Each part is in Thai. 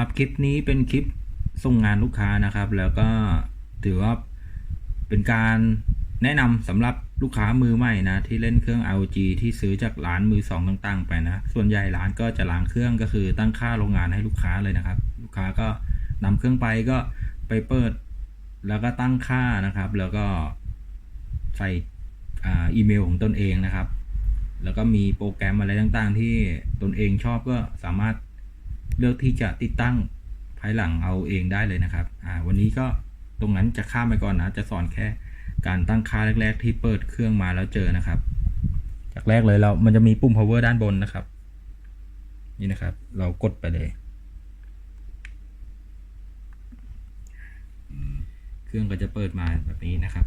ครับคลิปนี้เป็นคลิปส่งงานลูกค้านะครับ แล้วก็ถือว่าเป็นการแนะนำสำหรับลูกค้ามือใหม่นะที่เล่นเครื่อง LG ที่ซื้อจากร้านมือสองต่างๆ ไปนะส่วนใหญ่ร้านก็จะล้างเครื่องก็คือตั้งค่าโรงงานให้ลูกค้าเลยนะครับ ลูกค้าก็นำเครื่องไปก็ไปเปิด แล้วก็ตั้งค่านะครับ แล้วก็ใส่อีเมลของตนเองนะครับ แล้วก็มีโปรแกรมอะไรต่างๆ ที่ตนเองชอบก็สามารถ เลือกที่จะติดตั้งภายหลังเอาเองได้เลยนะครับวันนี้ก็ตรงนั้นจะข้ามไปก่อนนะ จะสอนแค่การตั้งค่าแรก ๆ ที่เปิดเครื่องมาแล้วเจอนะครับ จากแรกเลยเรา มันจะมีปุ่ม power ด้านบนนะครับ นี่นะครับ เรากดไปเลย เครื่องก็จะเปิดมาแบบนี้นะครับ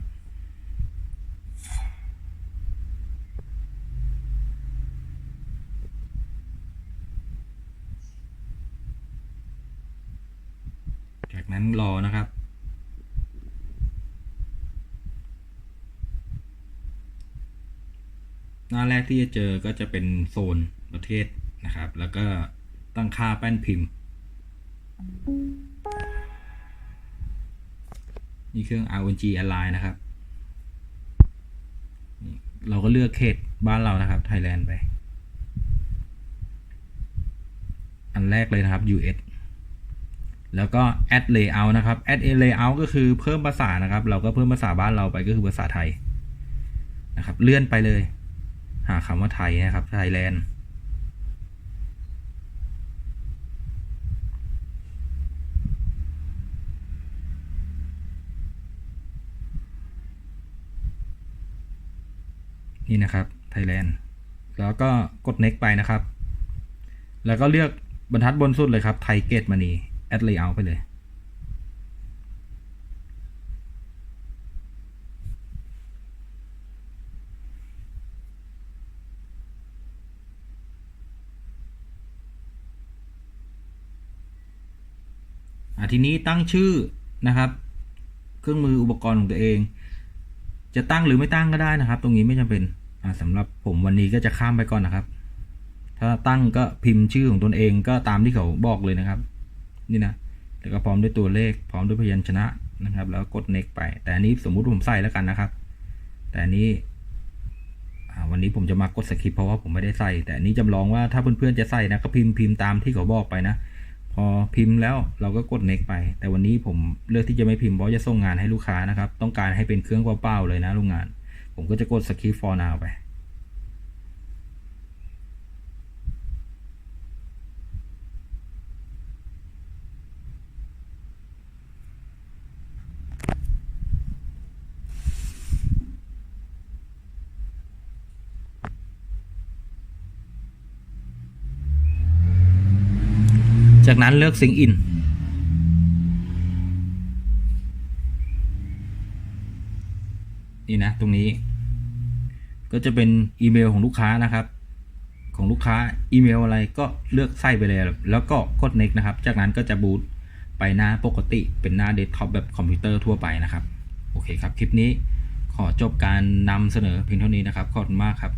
นั้นรอนะครับ หน้าแรกที่จะเจอก็จะเป็นโซนประเทศนะครับ แล้วก็ตั้งค่าแป้นพิมพ์ นี่เครื่อง RNG Align นะครับ เราก็เลือกเขตบ้านเรานะครับไทยแลนด์ไป อันแรกเลยนะครับ US แล้วก็ add layout นะครับ add a layout ก็คือเพิ่มภาษานะครับ เราก็เพิ่มภาษาบ้านเราไปก็คือภาษาไทยนะครับ เลื่อนไปเลย หาคำว่าไทยนะครับไทยแลนด์นี่นะครับไทยแลนด์แล้วก็กด next ไปนะครับ แล้วก็เลือกบรรทัดบนสุดเลยครับไทยเกตมานี add layout ไปเลยอะทีนี้ตั้งชื่อนะครับ เครื่องมืออุปกรณ์ของตัวเอง จะตั้งหรือไม่ตั้งก็ได้นะครับ ตรงนี้ไม่จำเป็นอ่าสำหรับผมวันนี้ก็จะข้ามไปก่อนนะครับ ถ้าตั้งก็พิมพ์ชื่อของตนเองก็ตามที่เขาบอกเลยนะครับ นี่นะแล้วก็พร้อมด้วยตัวเลขพร้อมด้วยพยัญชนะนะครับ แล้วกด next ไป แต่อันนี้สมมุติผมใส่แล้วกันนะครับ แต่อันนี้วันนี้ผมจะมากดสคริปเพราะว่าผมไม่ได้ใส่ แต่อันนี้จำลองว่าถ้าเพื่อนๆจะใส่นะก็พิมพ์พิมพ์ตามที่เขาบอกไปนะ พอพิมพ์แล้วเราก็กด next ไป แต่วันนี้ผมเลือกที่จะไม่พิมพ์เพราะจะส่งงานให้ลูกค้านะครับ ต้องการให้เป็นเครื่องเปล่าๆเลยนะโรงงาน ผมก็จะกด skip for now ไป จากนั้นเลือก sync in นี่นะ ตรงนี้ ก็จะเป็นอีเมลของลูกค้านะครับ ของลูกค้าอีเมลอะไรก็เลือกใส่ไปเลย แล้วก็กด next นะครับ จากนั้นก็จะบูตไปหน้าปกติเป็นหน้าเดสก์ท็อปแบบคอมพิวเตอร์ทั่วไปนะครับ โอเคครับ คลิปนี้ขอจบการนำเสนอเพียงเท่านี้นะครับ ขอบคุณมากครับ